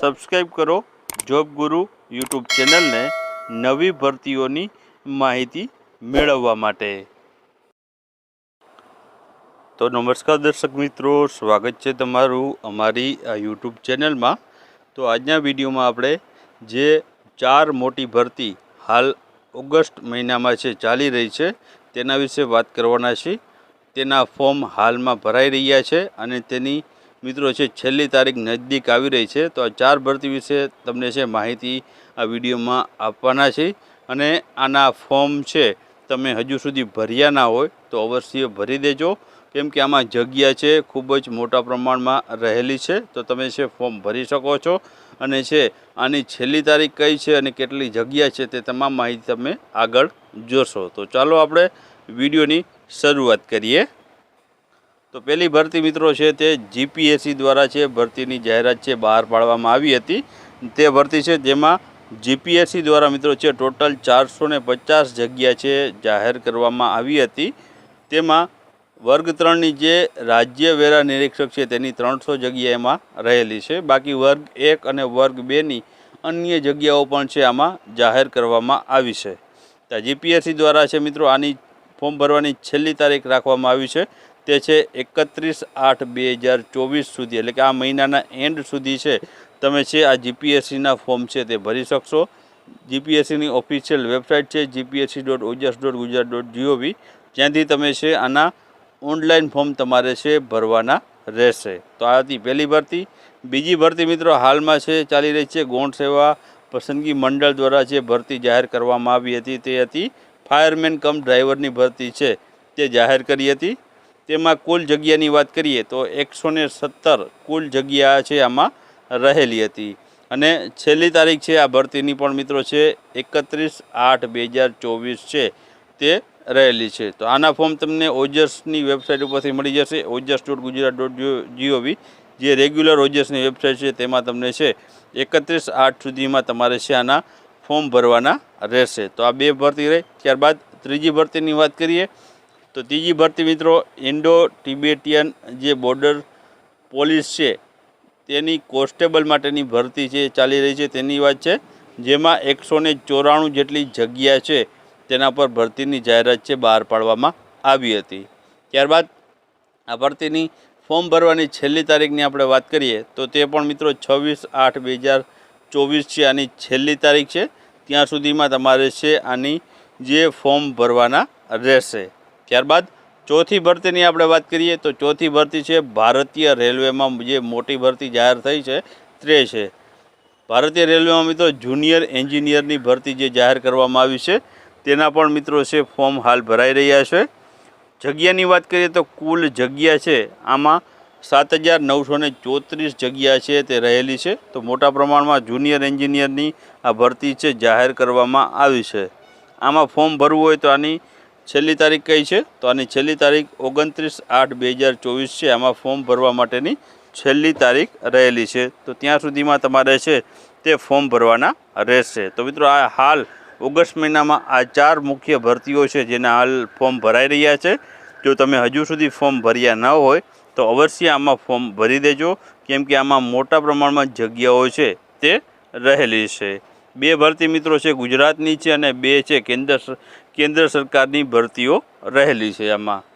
Subscribe કરો job ગુરુ YouTube ચેનલને નવી ભરતીઓની માહિતી મેળવવા માટે. તો નમસ્કાર દર્શક મિત્રો, સ્વાગત છે તમારું અમારી આ યુટ્યુબ ચેનલમાં તો આજના વિડીયોમાં આપણે જે ચાર મોટી ભરતી હાલ ઓગસ્ટ મહિનામાં છે, ચાલી રહી છે, તેના વિશે વાત કરવાના છીએ. તેના ફોર્મ હાલમાં ભરાઈ રહ્યા છે અને તેની મિત્રો છે છેલ્લી તારીખ નજદીક આવી રહી છે, તો આ ચાર ભરતી વિશે તમને છે માહિતી આ વિડીયોમાં આપવાના છે. અને આના ફોર્મ છે, તમે હજુ સુધી ભર્યા ના હોય, તો અવશ્ય ભરી દેજો. કેમ કે આમાં જગ્યા છે, ખૂબ જ મોટા પ્રમાણમાં રહેલી છે, તો તમે છે ફોર્મ ભરી શકો છો. અને છે આની છેલ્લી તારીખ કઈ છે અને કેટલી જગ્યા છે, તે તમામ માહિતી તમે આગળ જોશો. તો ચાલો આપણે વિડીયોની શરૂઆત કરીએ. તો પહેલી ભરતી મિત્રો છે તે જીપીએસસી દ્વારા છે, ભરતીની જાહેરાત છે, બહાર પાડવામાં આવી હતી. તે ભરતી છે જેમાં જીપીએસસી દ્વારા મિત્રો છે, ટોટલ ચારસો પચાસ જગ્યા છે જાહેર કરવામાં આવી હતી. તેમાં વર્ગ ત્રણની જે રાજ્ય વેરા નિરીક્ષક છે તેની ત્રણસો જગ્યા એમાં રહેલી છે. બાકી વર્ગ એક અને વર્ગ બેની અન્ય જગ્યાઓ પણ છે આમાં જાહેર કરવામાં આવી છે. તો જીપીએસસી દ્વારા છે મિત્રો આની ફોર્મ ભરવાની છેલ્લી તારીખ રાખવામાં આવી છે. તે છે એકત્રીસ આઠ બે હજાર ચોવીસ સુધી. એટલે કે આ મહિનાના એન્ડ સુધી છે. તમે છે આ જીપીએસસીના ફોર્મ છે તે ભરી શકશો. જીપીએસસીની ઓફિશિયલ વેબસાઇટ છે GPSC dot Ojas dot Gujarat dot G O V ત્યાંથી તમે છે આના ઓનલાઈન ફોર્મ તમારે છે ભરવાના રહેશે. તો આ હતી પહેલી ભરતી. બીજી ભરતી મિત્રો હાલમાં છે, ચાલી રહી છે ગૌણ સેવા પસંદગી મંડળ દ્વારા જે ભરતી જાહેર કરવામાં આવી હતી તે હતી ફાયરમેન કમ ડ્રાઈવરની ભરતી છે તે જાહેર કરી હતી. તેમાં કુલ જગ્યાની વાત કરીએ તો એકસો સત્તર કુલ જગ્યા છે આમાં રહેલી હતી. અને છેલ્લી તારીખ છે આ ભરતીની પણ મિત્રો છે એકત્રીસ આઠ બે હજાર ચોવીસ છે તે રહેલી છે. તો આના ફોર્મ તમને ઓજસની વેબસાઇટ ઉપરથી મળી જશે. Ojas dot Gujarat dot G O V જે રેગ્યુલર ઓજસની વેબસાઇટ છે તેમાં તમને છે એકત્રીસ આઠ સુધીમાં તમારે છે આના ફોર્મ ભરવાના રહેશે. તો આ બે ભરતી રહી. ત્યારબાદ ત્રીજી ભરતીની વાત કરીએ તો ત્રીજી ભરતી મિત્રો ઇન્ડો ટિબેટિયન જે બોર્ડર પોલીસ છે, તેની કોન્સ્ટેબલ માટેની ભરતી છે, ચાલી રહી છે, તેની વાત છે, જેમાં એકસો ચોરાણું જેટલી જગ્યા છે, તેના પર ભરતીની જાહેરાત છે, બહાર પાડવામાં આવી હતી. ત્યારબાદ આ ભરતીની ફોર્મ ભરવાની છેલ્લી તારીખની આપણે વાત કરીએ, તો તે પણ મિત્રો છવ્વીસ આઠ બે હજાર ચોવીસ છે, આની છેલ્લી તારીખ છે, ત્યાં સુધીમાં તમારે છે, આની જે ફોર્મ ભરવાના રહેશે. ત્યારબાદ ચોથી ભરતીની આપણે વાત કરીએ તો ચોથી ભરતી છે, ભારતીય રેલવેમાં જે મોટી ભરતી જાહેર થઈ છે તે છે. ભારતીય રેલવેમાં મિત્રો જુનિયર એન્જિનિયરની ભરતી જે જાહેર કરવામાં આવી છે, તેના પણ મિત્રો છે, ફોર્મ હાલ ભરાઈ રહ્યા છે. જગ્યાની વાત કરીએ તો કુલ જગ્યા છે, આમાં સાત હજાર નવસો ને ચોત્રીસ જગ્યા છે તે રહેલી છે. તો મોટા પ્રમાણમાં જુનિયર એન્જિનિયરની આ ભરતી છે, જાહેર કરવામાં આવી છે. આમાં ફોર્મ ભરવું હોય તો આની છેલ્લી તારીખ કઈ છે? તો આની છેલ્લી તારીખ ઓગણત્રીસ આઠ બે હજાર ચોવીસ છે. આમાં ફોર્મ ભરવા માટેની છેલ્લી તારીખ રહેલી છે. તો ત્યાં સુધીમાં તમારે છે તે ફોર્મ ભરવાના રહેશે. તો મિત્રો, આ હાલ ઓગસ્ટ મહિનામાં આ ચાર મુખ્ય ભરતીઓ છે જેના હાલ ફોર્મ ભરાઈ રહ્યા છે. જો તમે હજુ સુધી ફોર્મ ભર્યા ન હોય, તો અવશ્ય આમાં ફોર્મ ભરી દેજો. કેમ કે આમાં મોટા પ્રમાણમાં જગ્યાઓ છે તે રહેલી છે. બે ભરતી મિત્રો છે ગુજરાતની છે અને બે છે કેન્દ્ર કેન્દ્ર સરકારની ભરતીઓ રહેલી છે આમાં.